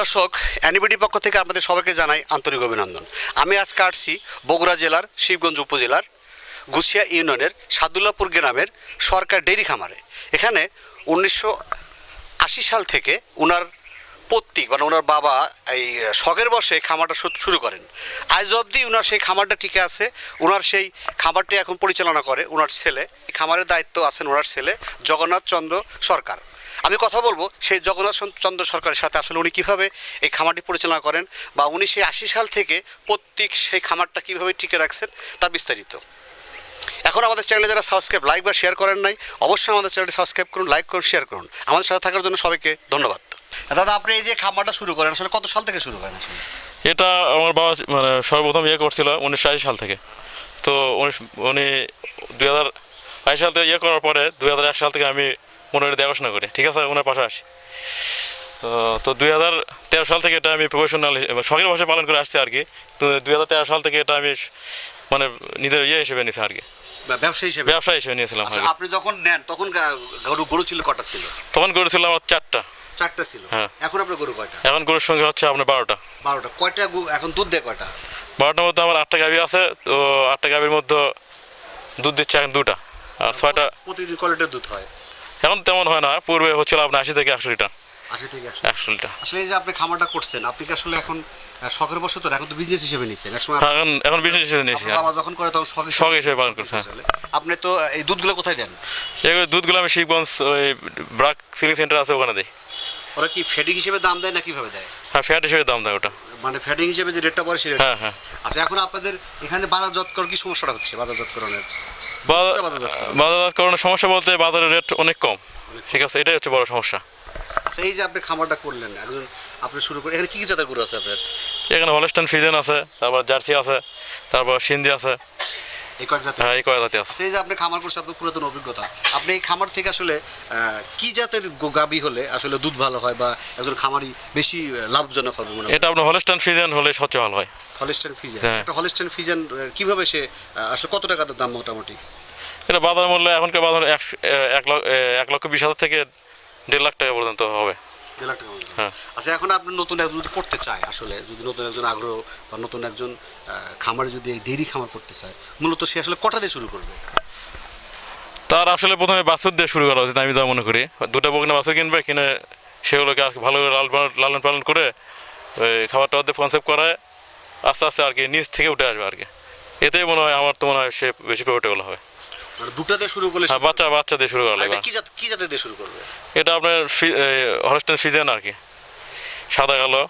দর্শক অ্যানিবিডি পক্ষ থেকে আমাদের সবাইকে জানাই আন্তরিক অভিনন্দন। আমি আজকে আসছি বগুড়া জেলার, শিবগঞ্জ উপজেলার, গুছিয়া ইউনিয়নের, সাদুল্লাপুর গ্রামের সরকার ডেইরি খামারে। এখানে উনিশশো আশি সাল থেকে ওনার পৈতৃক মানে ওনার বাবা এই শখের বসে খামারটা শুরু করেন। আজ অবধি ওনার সেই খামারটা টিকে আছে। ওনার সেই খামারটি এখন পরিচালনা করে ওনার ছেলে। খামারের দায়িত্ব আছেন ওনার ছেলে জগন্নাথ চন্দ্র সরকার। আমি কথা বলব, সেই জগন্নাথ চন্দ্র সরকারের সাথে আসলে উনি কীভাবে এই খামারটি পরিচালনা করেন বা উনি সেই আশি সাল থেকে প্রত্যেক সেই খামারটা কীভাবে টিকে রাখছেন তার বিস্তারিত। এখন আমাদের চ্যানেলে যারা সাবস্ক্রাইব লাইক বা শেয়ার করেন নাই, অবশ্যই আমাদের চ্যানেলটি সাবস্ক্রাইব করুন লাইক করুন শেয়ার করুন। আমাদের সাথে থাকার জন্য সবাইকে ধন্যবাদ। দাদা, আপনি এই যে খামারটা শুরু করেন, আসলে কত সাল থেকে শুরু করেন এটা আমার বাবা মানে সর্বপ্রথম ইয়ে করছিল উনিশশো আশি সাল থেকে। তো উনিশ- উনি দুই হাজার আশি সাল থেকে ইয়ে করার পরে দুই হাজার এক সাল থেকে আমি মোটামুটি দেখাশোনা করি। ঠিক আছে? ওনার পাশে আসি। তো- দুই হাজার তেরো সাল থেকে এটা আমি প্রফেশনাল শখের ভাষায় পালন করে আসছি আর কি। তো দুই হাজার তেরো সাল থেকে এটা আমি মানে নিজের ইয়ে হিসেবে নিয়েছি আর কি। ব্যবসা হিসেবে? ব্যবসা হিসেবে নিয়েছিলাম আচ্ছা। আপনি যখন নেন তখন গরু গরু ছিল কটা ছিল? তখন করেছিলাম আমার চারটা। চারটা ছিল? হ্যাঁ। এখন আপনার গরু কয়টা? এখন গরুর সঙ্গে হচ্ছে আপনার বারোটা। বারোটা। কয়টা এখন দুধ দেয় কয়টা? বারোটার মধ্যে আমার আটটা গাভি আছে তো আটটা গাভির মধ্যে দুধ দিচ্ছে এখন দুটা। আর ছয়টা প্রতিদিন ক দুধ হয়? এখন তেমন হয় না পূর্বে হচ্ছিল আপনার আশি থেকে একশো লিটার। আশি থেকে একশো। একশো লিটার। আসলে এই যে আপনি খামারটা করছেন আপনি কি আসলে এখন শখের বসে তো এখন তো বিজনেস হিসেবে নিচ্ছেন এক সময় হ্যাঁ, এখন এখন বিজনেস হিসেবে নিয়েছি বাবা যখন করে তখন শখ শখ হিসেবে পালন করছে, হ্যাঁ। আপনি তো এই দুধগুলো কোথায় দেন? এগুলো দুধগুলো আমি শিবগঞ্জ ওই ব্রাক সিলিং সেন্টার আছে ওখানে দিই। ওরা কি ফেডিং হিসেবে দাম দেয় না কীভাবে দেয়? হ্যাঁ ফ্যাট হিসেবে দাম দেয় ওটা। মানে ফেডিং হিসেবে যে রেটটা পড়ে হ্যাঁ হ্যাঁ। আচ্ছা এখন আপনাদের এখানে বাজারজাত করার কি সমস্যাটা হচ্ছে বাজারজাতকরণের? বাজার- করা? বাজারজাতকরণের সমস্যা বলতে বাজারের রেট অনেক কম। ঠিক আছে এটাই হচ্ছে বড় সমস্যা। আচ্ছা এই যে আপনি খামারটা করলেন একজন আপনি শুরু করে এখানে কি কি জাতের গরু আছে আপনার? এখানে হলস্টাইন ফিজেন আছে তারপর জার্সি আছে তারপর সিন্ধি আছে। এই কয়েক হ্যাঁ এই কয় জাতি আছে। আচ্ছা যে আপনি খামার করছেন আপনার পুরাতন অভিজ্ঞতা। আপনি এই খামার থেকে আসলে কি জাতের গাবি হলে আসলে দুধ ভালো হয় বা একজন খামারি বেশি লাভজনক হবে মনে এটা আপনার হলস্টান ফিজেন হলে সবচেয়ে ভালো হয়। হলিস্টেন ফিজেন। একটা হলিস্টেন ফিজেন কীভাবে সে আসলে কত টাকা দাম মোটামুটি? এটা বাজার মূল্য এখনকার বাজার এক লক্ষ এক লক্ষ বিশ হাজার থেকে দেড় লাখ টাকা পর্যন্ত হবে। দেড় লাখ টাকা হ্যাঁ। আচ্ছা এখন আপনি নতুন একজন যদি করতে চায় আসলে যদি নতুন একজন আগ্রহ বা নতুন একজন খামারে যদি এই ডেইরি খামার করতে চায় মূলত সে আসলে কটা দিয়ে শুরু করবে? তার আসলে প্রথমে বাছুর দিয়ে শুরু করা উচিত আমি যা মনে করি। দুটো বকনা বাছুর কিনবে কিনে সেগুলোকে আর ভালো করে লালন পালন- লালন পালন করে ওই খাবারটা ওদের কনসেপ্ট করায় আস্তে আস্তে আর কি নিচ থেকে উঠে আসবে আর কি। এতেই মনে হয় আমার তো মনে হয় সে বেশি প্রফিটেবল হবে। দুটা দিয়ে শুরু করলে হ্যাঁ বাচ্চা বাচ্চা দিয়ে শুরু করা লাগবে। এটা কি জাত কি জাতের দিয়ে শুরু করবে? এটা আপনার হলস্টেন ফিজেন আর কি। সাদা কালো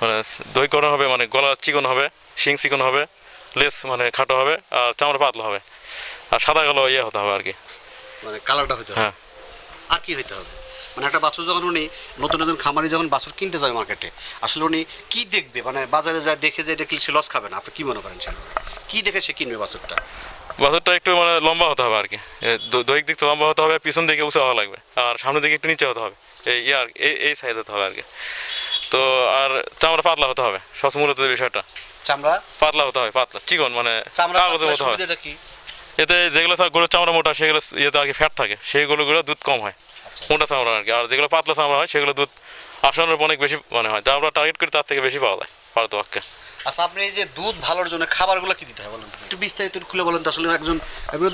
মানে দই করণ হবে মানে গলা চিকন হবে শিং চিকন হবে লেস মানে খাটো হবে আর চামড়া পাতলা হবে। আর সাদা কালো ইয়ে হতে হবে আর কি। মানে কালারটা হতে হবে। হ্যাঁ। আর কি হইতে হবে? মানে একটা বাছুর যখন উনি নতুন নতুন খামারি যখন বাছুর কিনতে যাবে মার্কেটে আসলে উনি কি দেখবে? মানে বাজারে যায় দেখে যে এটা সে লস খাবে না। আপনি কি মনে করেন সেটা? কি দেখে সে কিনবে বাছুরটা? বাছরটা একটু মানে লম্বা হতে হবে আর কি দৈহিক দিক থেকে লম্বা হতে হবে পিছন দিকে উঁচা হওয়া লাগবে। আর সামনের দিকে একটু নিচে হতে হবে। এই ইয়ার এই এই সাইজ হতে হবে আর কি তো আর চামড়া পাতলা হতে হবে সব মূলত বিষয়টা। চামড়া? পাতলা হতে হবে পাতলা চিকন মানে কাগজের মতো এতে যেগুলো গরুর চামড়া মোটা সেগুলো ইয়েতে আর কি ফ্যাট থাকে সেইগুলো গুলো দুধ কম হয়। মোটা চামড়া আর কি? আর যেগুলো পাতলা চামড়া হয়, সেগুলো দুধ আসানোর অনেক বেশি মানে হয়। যা আমরা টার্গেট করি, তার থেকে বেশি পাওয়া যায় ভারত আচ্ছা আপনি এই যে দুধ ভালোর জন্য খাবারগুলো কি দিতে হয় বলেন একটু বিস্তারিত খুলে বলেন তো আসলে একজন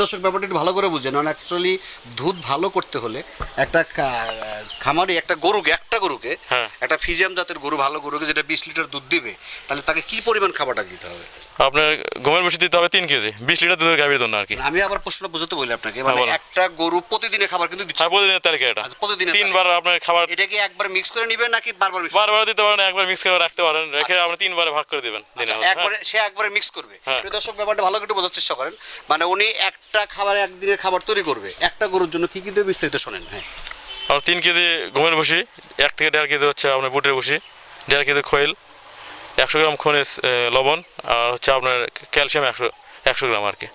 দর্শক ব্যাপারটা একটু ভালো করে বুঝেন। কারণ অ্যাকচুয়ালি দুধ ভালো করতে হলে একটা খামারে একটা গরুকে একটা গরুকে হ্যাঁ। একটা ফিজিয়াম জাতের গরু ভালো গরুকে যেটা বিশ লিটার দুধ দিবে তাহলে তাকে কি পরিমাণ খাবারটা দিতে হবে? আপনার গমের বসে দিতে হবে তিন কেজি বিশ লিটার দুধের গাভীর জন্য আর কি আমি আবার প্রশ্নটা বুঝতে বলি আপনাকে মানে একটা গরু প্রতিদিনে খাবার কিন্তু দিচ্ছে। হ্যাঁ প্রতিদিনের তালিকা এটা। আচ্ছা, প্রতিদিনের তিনবার আপনার খাবার এটা কি একবার মিক্স করে নিবেন নাকি বারবার বারবার দিতে পারেন একবার মিক্স করে রাখতে পারেন রেখে আপনি তিনবারে ভাগ করে দিবেন। দিনে আচ্ছা, একবারে সে একবারে মিক্স করবে। হ্যাঁ। প্রিয় দর্শক ব্যাপারটা ভালো করে বোঝার চেষ্টা করেন। মানে উনি একটা খাবার একদিনের খাবার তৈরি করবে। একটা গরুর জন্য কি কি দেবে বিস্তারিত শোনেন? হ্যাঁ। আর তিন কেজি গমের ভুসি এক থেকে দেড় কেজি হচ্ছে আপনার বুটের ভুসি দেড় কেজি খৈল একশো গ্রাম খনিজ লবণ আর হচ্ছে আপনার ক্যালসিয়াম একশো একশো গ্রাম আর কি।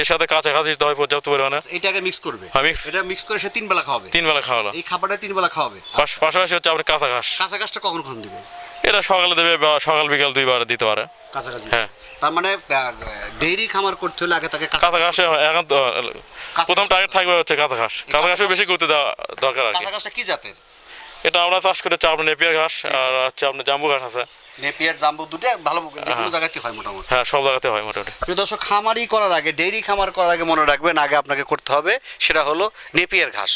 এর সাথে কাঁচা ঘাস দিতে হয় পর্যাপ্ত পরিমাণে। এইটাকে মিক্স করবে? হ্যাঁ, mix। এটা মিক্স করে সে তিন বেলা খাওয়াবে? তিন বেলা খাওয়ালো। এই খাবারটা তিন বেলা খাওয়াবে? পাশাপাশি হচ্ছে আপনার কাঁচা ঘাস। কাঁচা গাছটা কখন কখন দিবে এটা সকালে দেবে বা সকাল বিকাল দুইবার দিতে পারে। কাছাকাছি? হ্যাঁ। তার মানে ডেইরি খামার করতে হলে আগে তাকে কাঁচা ঘাসে এখন তো প্রথম টার্গেট থাকবে হচ্ছে কাঁচা ঘাস কাঁচা ঘাসও বেশি করতে দেওয়া দরকার আর কাঁচা গাছটা কি জাতের? এটা আমরা চাষ করে আপনার নেপিয়ার ঘাস আর হচ্ছে আপনার জাম্বু ঘাস আছে। নেপিয়ার জাম্বু দুটো ভালো কোনো জায়গাতে হয় মোটামুটি। হ্যাঁ সব জায়গাতে হয় মোটামুটি। প্রিয় দর্শক খামারি করার আগে ডেইরি খামার করার আগে মনে রাখবেন আগে আপনাকে করতে হবে সেটা হলো নেপিয়ার ঘাস।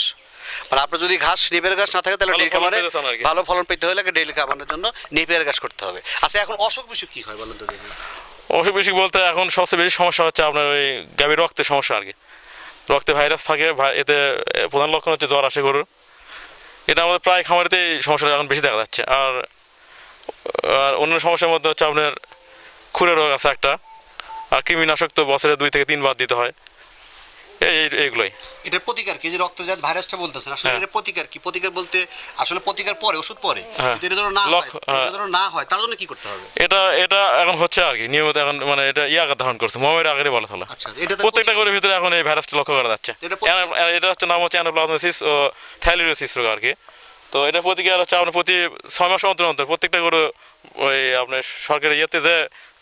মানে আপনার যদি ঘাস নেপিয়ার ঘাস না থাকে তাহলে খামারে আর কি। ভালো ফলন পেতে হলে ডেইলি খামারের জন্য নেপিয়ার ঘাস করতে হবে। আচ্ছা এখন অসুখ বিসুখ কি হয় বলেন তো দেখি। অসুখ বিসুখ বলতে এখন সবচেয়ে বেশি সমস্যা হচ্ছে আপনার ওই গাভীর রক্তের সমস্যা আর কি। রক্তে ভাইরাস থাকে এতে প্রধান লক্ষণ হচ্ছে জ্বর আসে গরুর। এটা আমাদের প্রায় খামারিতে এই সমস্যাটা এখন বেশি দেখা যাচ্ছে। আর আর অন্য সমস্যার মধ্যে হচ্ছে আপনার খুরে রোগ আছে একটা। আর কৃমিনাশক তো বছরে দুই থেকে তিনবার দিতে হয়। এইগুলোই। এটার প্রতিকার কি? যে রক্তজাত ভাইরাসটা বলতেছেন আসলে হ্যাঁ। এটার প্রতিকার কি? প্রতিকার বলতে আসলে প্রতিকার পরে ওষুধ পরে? হ্যাঁ। এটা যেন না হয়। এটা যেন না হয় তার জন্য কি করতে হবে? এটা এটা এখন হচ্ছে আর কি নিয়মিত এখন মানে এটা ইয়ে আকার ধারণ করছে মমের আকারে বলা চলে। আচ্ছা এটা প্রত্যেকটা গরুর ভিতরে এখন এই ভাইরাসটা লক্ষ্য করা যাচ্ছে। এটা এটা হচ্ছে নাম হচ্ছে অ্যানোপ্লাজমোসিস ও রোগ আর কি। তো এটা প্রতিকার হচ্ছে আপনার প্রতি ছয় মাস অন্তর অন্তর প্রত্যেকটা গরু ওই আপনার সরকারি ইয়েতে যে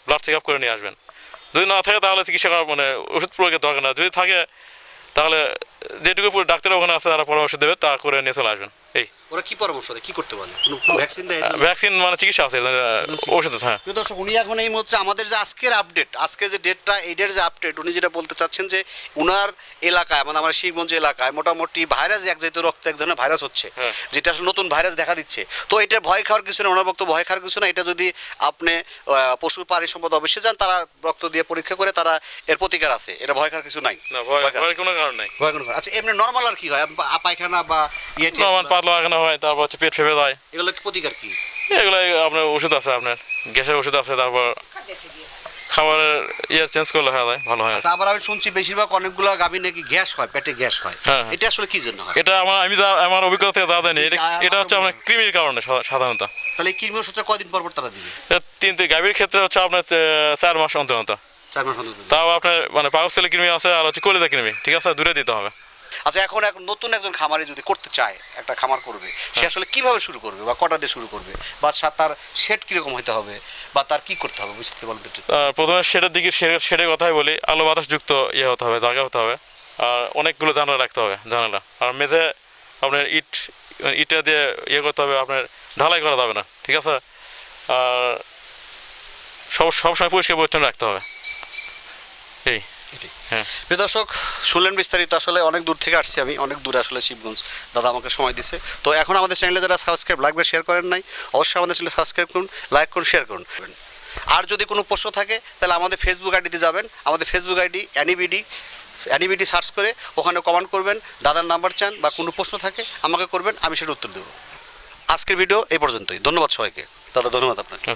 ব্লাড চেক আপ করে নিয়ে আসবেন। যদি না থাকে তাহলে চিকিৎসা করার মানে ওষুধ প্রয়োগের দরকার না। যদি থাকে, তাহলে যেটুকু ডাক্তার ওখানে আছে, তারা পরামর্শ দেবে, তা করে নিয়ে চলে আসবেন। এই। ওরা কি পরামর্শ দেয়? কি করতে বলে? কোনো ভ্যাকসিন দেয়? ভ্যাকসিন মানে চিকিৎসা আছে ওষুধ হ্যাঁ। প্রিয় দর্শক উনি এখন এই মুহূর্তে আমাদের যে আজকের আপডেট আজকে যে ডেটটা এই ডেট যে আপডেট উনি যেটা বলতে চাচ্ছেন যে উনার এলাকায় মানে আমার শিবগঞ্জ এলাকায় মোটামুটি ভাইরাস এক জাতীয় রক্ত এক ধরনের ভাইরাস হচ্ছে হ্যাঁ। যেটা আসলে নতুন ভাইরাস দেখা দিচ্ছে। তো এটা ভয় খাওয়ার কিছু না ওনার বক্তব্য ভয় খাওয়ার কিছু না এটা যদি আপনি পশু প্রাণী সম্পদ অবশ্যই যান তারা রক্ত দিয়ে পরীক্ষা করে তারা এর প্রতিকার আছে। এটা ভয় খাওয়ার কিছু নাই। না ভয় কোনো কারণ নাই। ভয় কোনো আচ্ছা এমনি নর্মাল আর কি হয়? পায়খানা বা ইয়ে পাতলা পায়খানা হয় তারপর হচ্ছে পেট ফেপে যায়। এগুলো কি প্রতিকার কি? এগুলো আপনার ওষুধ আছে আপনার গ্যাসের ওষুধ আছে তারপর খাবারের ইয়ে চেঞ্জ করলে হয়ে ভালো হয়। আচ্ছা আবার আমি শুনছি বেশিরভাগ অনেকগুলো গাভী নাকি গ্যাস হয় পেটে গ্যাস হয়। হ্যাঁ, হ্যাঁ। এটা আসলে কি জন্য হয়? এটা আমার আমি যা আমার অভিজ্ঞতা থেকে যা জানি এটা হচ্ছে আপনার কৃমির কারণে সাধারণত। তাহলে কৃমি ওষুধটা কয়দিন পর পর তারা দিবে? তিন গাভীর ক্ষেত্রে হচ্ছে আপনার চার মাস অন্তর অন্তর। চার মাস অন্তর তাও আপনার মানে পাকস্থলী কৃমি আছে আর হচ্ছে কলিতা কৃমি ঠিক আছে? দূরে দিতে হবে। আচ্ছা এখন এখন নতুন একজন খামারে যদি করতে চায় একটা খামার করবে সে আসলে কীভাবে শুরু করবে বা কটা দিয়ে শুরু করবে? বা তার শেড কীরকম হতে হবে বা তার কি করতে হবে বুঝতে একটু। প্রথমে শেডের দিকে শেডের কথাই বলি আলো বাতাস যুক্ত ইয়ে হতে হবে জায়গা হতে হবে আর অনেকগুলো জানালা রাখতে হবে জানালা। আর মেঝে আপনার ইট ইটা দিয়ে ইয়ে করতে হবে আপনার ঢালাই করা যাবে না ঠিক আছে? আর সব সবসময় পরিষ্কার পরিচ্ছন্ন রাখতে হবে। এই। হ্যাঁ। প্রিয় দর্শক শুনলেন বিস্তারিত আসলে অনেক দূর থেকে আসছি আমি অনেক দূরে আসলে শিবগঞ্জ। দাদা আমাকে সময় দিছে। তো এখন আমাদের চ্যানেলে যারা সাবস্ক্রাইব লাগবে শেয়ার করেন নাই অবশ্যই আমাদের চ্যানেলে সাবস্ক্রাইব করুন লাইক করুন শেয়ার করুন। আর যদি কোনো প্রশ্ন থাকে তাহলে আমাদের ফেসবুক আইডিতে যাবেন। আমাদের ফেসবুক আইডি অ্যানিবিডি অ্যানিবিডি সার্চ করে ওখানে কমেন্ট করবেন দাদার নাম্বার চান বা কোনো প্রশ্ন থাকে আমাকে করবেন আমি সেটা উত্তর দেবো। আজকের ভিডিও এই পর্যন্তই। ধন্যবাদ সবাইকে। দাদা ধন্যবাদ আপনাকে।